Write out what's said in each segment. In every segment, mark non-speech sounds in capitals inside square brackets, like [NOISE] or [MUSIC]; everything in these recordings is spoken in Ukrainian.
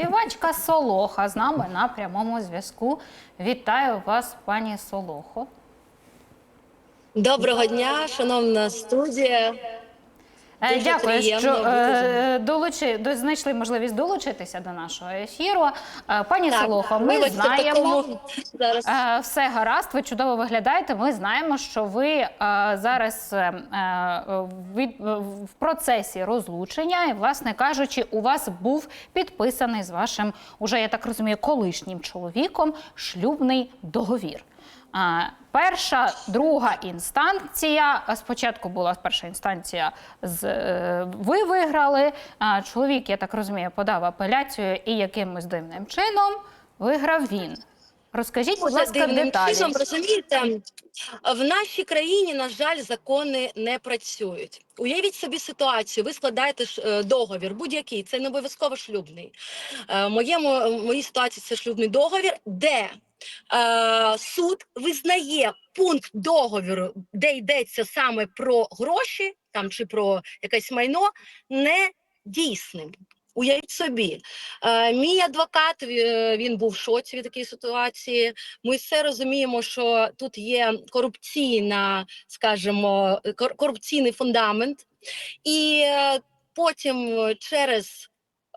Співачка Солоха з нами на прямому зв'язку. Вітаю вас, пані Солохо. Доброго дня, шановна студія. Е, Дуже Дякую, приємно що е, долучи, до- знайшли можливість долучитися до нашого ефіру. Е, Пані Солохо, ми вибачте, знаємо. такому зараз. Все гаразд, ви чудово виглядаєте. Ми знаємо, що ви зараз від- в процесі розлучення, і, власне кажучи, у вас був підписаний з вашим, уже я так розумію, колишнім чоловіком шлюбний договір. Перша, друга інстанція. Спочатку була перша інстанція, з е, ви виграли. Чоловік, я так розумію, подав апеляцію і якимось дивним чином виграв він. Розкажіть, будь ласка, деталі. чином, розумієте, в нашій країні, на жаль, закони не працюють. Уявіть собі ситуацію, ви складаєте е, договір, будь-який, це не обов'язково шлюбний. Е, моєму, моїй ситуації це шлюбний договір, де е, суд визнає пункт договіру, де йдеться саме про гроші там, чи про якесь майно, не дійсним. Уявіть собі, Е, мій адвокат він був в шоці від такої ситуації. Ми все розуміємо, що тут є корупційна, скажімо, кор- корупційний фундамент, і е, потім через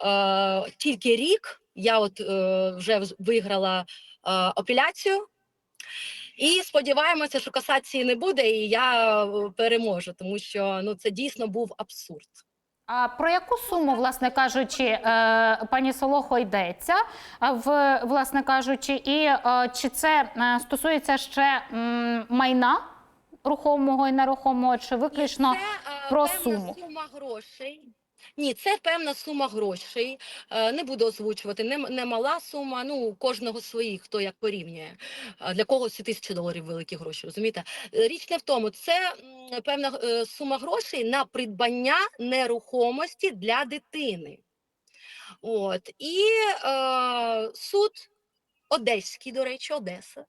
е, тільки рік я от е, вже виграла апеляцію. І сподіваємося, що касації не буде, і я е, переможу, тому що ну це дійсно був абсурд. А про яку суму, власне кажучи, е, пані Солохо йдеться, в власне кажучи, і е, чи це е, стосується ще майна рухомого і нерухомого, чи виключно Це е, про певна суму. сума грошей. Ні, це певна сума грошей. Е, Не буду озвучувати. Не, не мала сума. Ну кожного свої, хто як порівнює. Е, Для когось і тисячі доларів великі гроші. Розумієте? Е, Річ не в тому. Це певна сума грошей на придбання нерухомості для дитини. От і е, суд. Одеський, до речі, Одеса,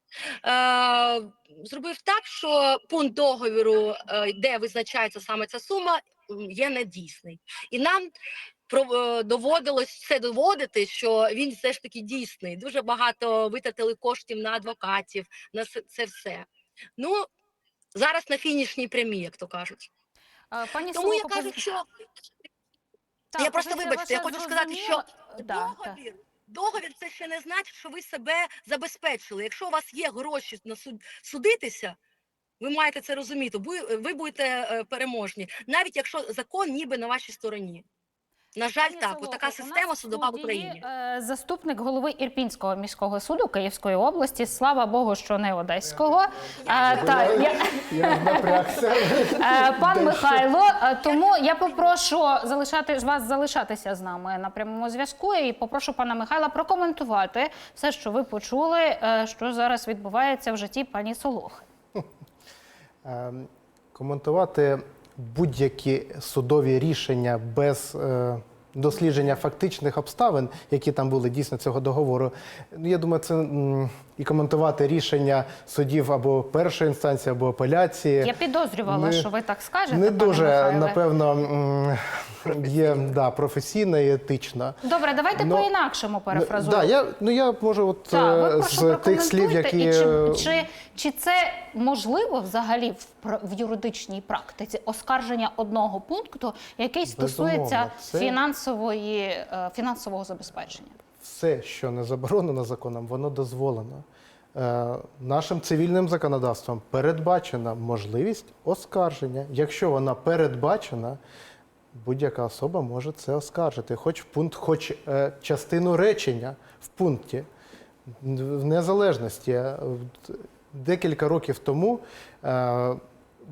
е, зробив так, що пункт договіру, е, де визначається саме ця сума, є недійсний. І нам е, доводилось все доводити, що він все ж таки дійсний. Дуже багато витратили коштів на адвокатів, на це все. Ну, зараз на фінішній прямі, як то кажуть. Пані Тому я кажу, що Так, я просто вибачте, я хочу сказати, що. Да, так. договір, договір це ще не значить, що ви себе забезпечили. Якщо у вас є гроші на суд, судитися, ви маєте це розуміти. Ви, ви будете е, переможні, навіть якщо закон ніби на вашій стороні. На жаль, Пані так, у нас система судова в Україні. е, Заступник голови Ірпінського міського суду Київської області. Слава Богу, що не одеського. Та, я, [LAUGHS] Я. Е, Пан Михайло, тому я попрошу залишати вас залишатися з нами на прямому зв'язку і попрошу пана Михайла прокоментувати все, що ви почули, що зараз відбувається в житті пані Солохи. [LAUGHS] Ем, Коментувати будь-які судові рішення без е, дослідження фактичних обставин, які там були дійсно цього договору. ну, Я думаю, це і коментувати рішення судів або першої інстанції, або апеляції. Я підозрювала, Ми що ви так скажете. Не дуже, Михайле. напевно, є да, професійно і етично. Добре, давайте по-інакшому Ну, перефразую. да, я, ну, я можу от, ви е, з тих слів, які... і чи, чи, чи це можливо взагалі в, в юридичній практиці оскарження одного пункту, який стосується це- фінансової, е, фінансового забезпечення? Все, що не заборонено законом, воно дозволено. Е, нашим цивільним законодавством передбачена можливість оскарження. Якщо вона передбачена, будь-яка особа може це оскаржити, хоч в пункт, хоч е, частину речення в пункті. В незалежності. Е, Декілька років тому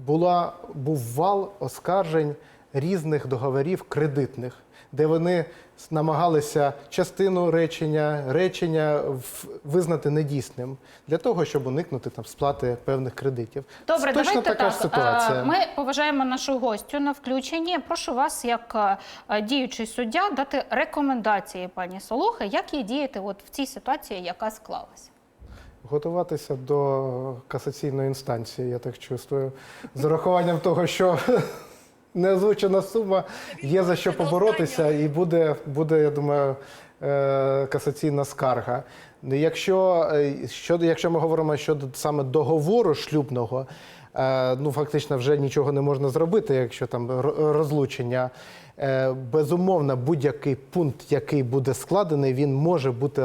була, був вал оскаржень різних договорів кредитних, де вони намагалися частину речення, речення визнати недійсним для того, щоб уникнути там сплати певних кредитів. Добре, Точно давайте така так. ситуація. Ми поважаємо нашу гостю на включенні. Прошу вас, як діючий суддя, дати рекомендації пані Солохи, як їй діяти от в цій ситуації, яка склалася. Готуватися до касаційної інстанції, я так чувствую, з урахуванням того, що неозвучена сума. Є за що поборотися, і буде, буде, я думаю, е, касаційна скарга. Якщо, е, щодо, якщо ми говоримо щодо саме договору шлюбного, е, ну фактично вже нічого не можна зробити, якщо там розлучення. Е, Безумовно, будь-який пункт, який буде складений, він може бути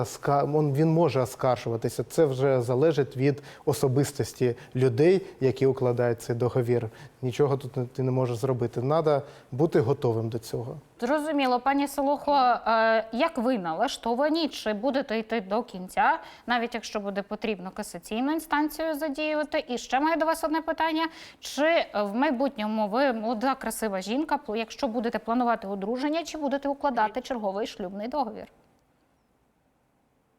він може оскаржуватися. Це вже залежить від особистості людей, які укладають цей договір. Нічого тут ти не можеш зробити. Треба бути готовим до цього. Зрозуміло, пані Солохо, е, як ви налаштовані? Чи будете йти до кінця, навіть якщо буде потрібно касаційну інстанцію задіювати? І ще маю до вас одне питання: чи в майбутньому ви молода, красива жінка, якщо будете планувати одруження, чи будете укладати черговий шлюбний договір?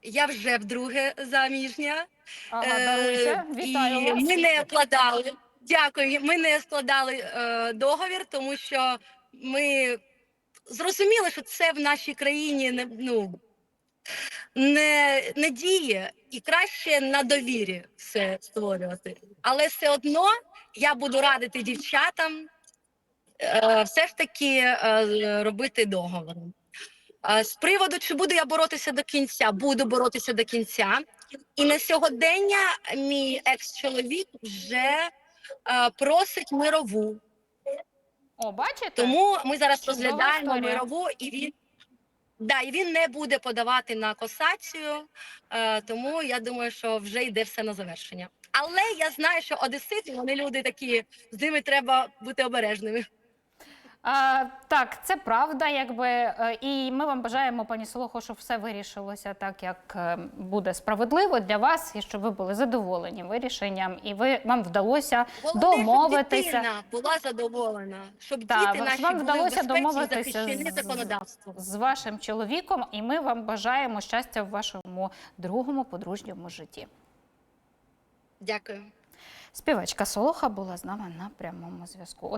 Я вже вдруге заміжня. Ага, Е. Вітаю і вас. Ми не складали. Дякую. Ми не складали е, договір, тому що ми зрозуміли, що це в нашій країні не ну. Не, не діє і краще на довірі все створювати. Але все одно я буду радити дівчатам е, все ж таки е, робити договор. Е, з приводу, чи буду я боротися до кінця, буду боротися до кінця. І на сьогодення мій екс-чоловік вже е, просить мирову. О, бачите? Тому ми зараз Чудова розглядаємо історія. мирову, і він да, і він не буде подавати на касацію. Е, тому я думаю, що вже йде все на завершення. Але я знаю, що одесити вони люди такі, з ними треба бути обережними. А, так, це правда, якби е, і ми вам бажаємо, пані Солохо, щоб все вирішилося так, як е, буде справедливо для вас, і щоб ви були задоволені вирішенням, і ви вам вдалося Головне, щоб домовитися. дитина була задоволена, щоб Так, діти наші вам були вдалося домовитися з- з вашим чоловіком, і ми вам бажаємо щастя в вашому другому подружньому житті. Дякую. Співачка Солоха була з нами на прямому зв'язку.